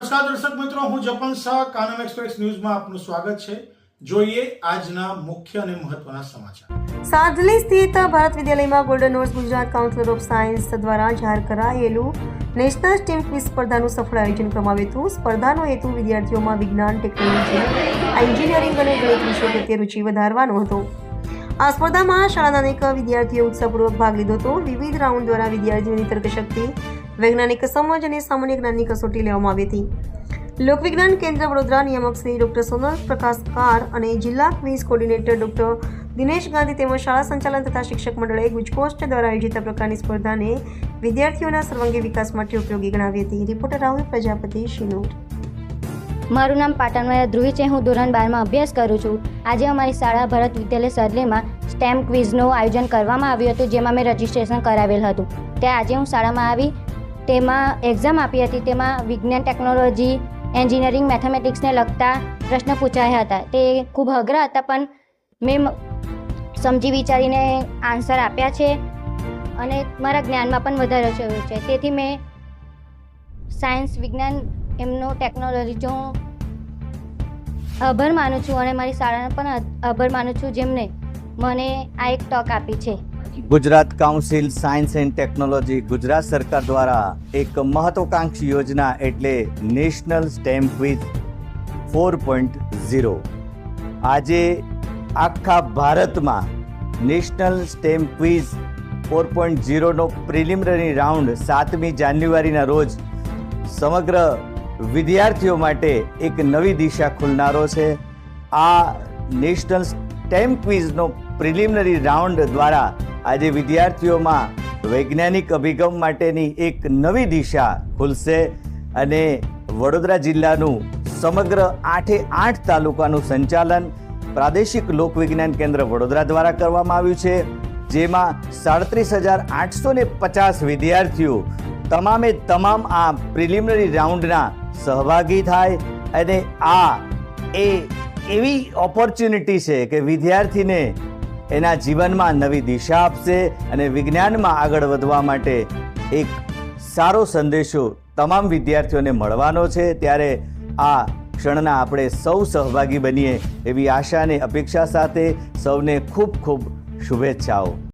નમસ્કાર દર્શક મિત્રો, હું જપન શાહ, કાનમ એક્સપ્રેસ ન્યૂઝમાં આપનું સ્વાગત છે. જોઈએ આજના મુખ્ય અને મહત્વના સમાચાર. સાદલી સ્થિત ભારત વિદ્યાલયમાં golden notes Gujarat council of science દ્વારા જાહેર કરાયેલું નેશનલ સ્ટીમ ક્વિઝ સ્પર્ધાનું સફળ આયોજન કરવામાં આવ્યું હતું. સ્પર્ધાનો હેતુ વિદ્યાર્થીઓમાં વિજ્ઞાન ટેકનોલોજી એન્જિનિયરિંગ અને ગણિત વિષય પ્રત્યે રુચિ વધારવાનો હતો. આ સ્પર્ધામાં શાળાના અનેક વિદ્યાર્થીઓ ઉત્સાહપૂર્વક ભાગ લીધો હતો. વિવિધ રાઉન્ડ દ્વારા વિદ્યાર્થીઓની તર્કશક્તિ વૈજ્ઞાનિક, સમજ અને સામાન્ય જ્ઞાનની કસોટી લેવામાં આવી હતી. લોકવિજ્ઞાન કેન્દ્ર વડોદરા નિયામક શ્રી ડોક્ટર સોનલ પ્રકાશકાર અને જિલ્લા quiz coordinator doctor Dinesh Gandhi તેમજ શાળા સંચાલન તથા શિક્ષક મંડળે ગુજકોસ્ટ દ્વારા આયોજિત આ પ્રકારની સ્પર્ધાને વિદ્યાર્થીઓના સર્વાંગી વિકાસ માટે ઉપયોગી ગણાવી હતી. રિપોર્ટર રાહુલ, પ્રજાપતિ શિનોટ મારું નામ પાટણવાયા ધ્રુવી છે. હું ધોરણ બારમાં અભ્યાસ કરું છું. આજે અમારી શાળા ભરત વિદ્યાલય સરલેમાં સ્ટેમ ક્વિઝનું આયોજન કરવામાં આવ્યું હતું, જેમાં મેં રજિસ્ટ્રેશન કરાવેલ હતું. ત્યાં આજે હું શાળામાં આવી તેમાં એક્ઝામ આપી હતી, તેમાં વિજ્ઞાન ટેકનોલોજી એન્જિનિયરિંગ મેથેમેટિક્સને લગતા પ્રશ્ન પૂછાયા હતા. તે ખૂબ અઘરા હતા, પણ મેં સમજી વિચારીને આન્સર આપ્યા છે અને મારા જ્ઞાનમાં પણ વધારો થયો છે. તેથી મેં સાયન્સ વિજ્ઞાન, એમનો ટેકનોલોજી હું આભાર માનું છું અને મારી શાળાને પણ આભાર માનું છું જેમને મને આ એક તક આપી છે. Gujarat council science and technology Gujarat સરકાર દ્વારા એક મહત્વકાંક્ષી યોજના એટલે national STEM quiz four point zero. આજે આખા ભારતમાં national STEM quiz four point ઝીરોનો preliminary round સાતમી જાન્યુઆરીના રોજ સમગ્ર વિદ્યાર્થીઓ માટે એક નવી દિશા ખુલનારો છે. આ નેશનલ સ્ટેમ ક્વિઝનો પ્રિલિમિનરી રાઉન્ડ દ્વારા આજે વિદ્યાર્થીઓમાં વૈજ્ઞાનિક અભિગમ માટેની એક નવી દિશા ખુલશે અને વડોદરા જિલ્લાનું સમગ્ર આઠે આઠ તાલુકાનું સંચાલન પ્રાદેશિક લોકવિજ્ઞાન કેન્દ્ર વડોદરા દ્વારા કરવામાં આવ્યું છે, જેમાં સાડત્રીસ હજાર આઠસો ને પચાસ વિદ્યાર્થીઓ તમામે તમામ આ પ્રિલિમિનરી રાઉન્ડના સહભાગી થાય અને આ એ એવી ઓપોર્ચ્યુનિટી છે કે વિદ્યાર્થીને એના જીવનમાં નવી દિશા આપશે અને વિજ્ઞાનમાં આગળ વધવા માટે એક સારો સંદેશો તમામ વિદ્યાર્થીઓને મળવાનો છે. ત્યારે આ ક્ષણના આપણે સૌ સહભાગી બનીએ એવી આશા અને અપેક્ષા સાથે સૌને ખૂબ ખૂબ શુભેચ્છાઓ.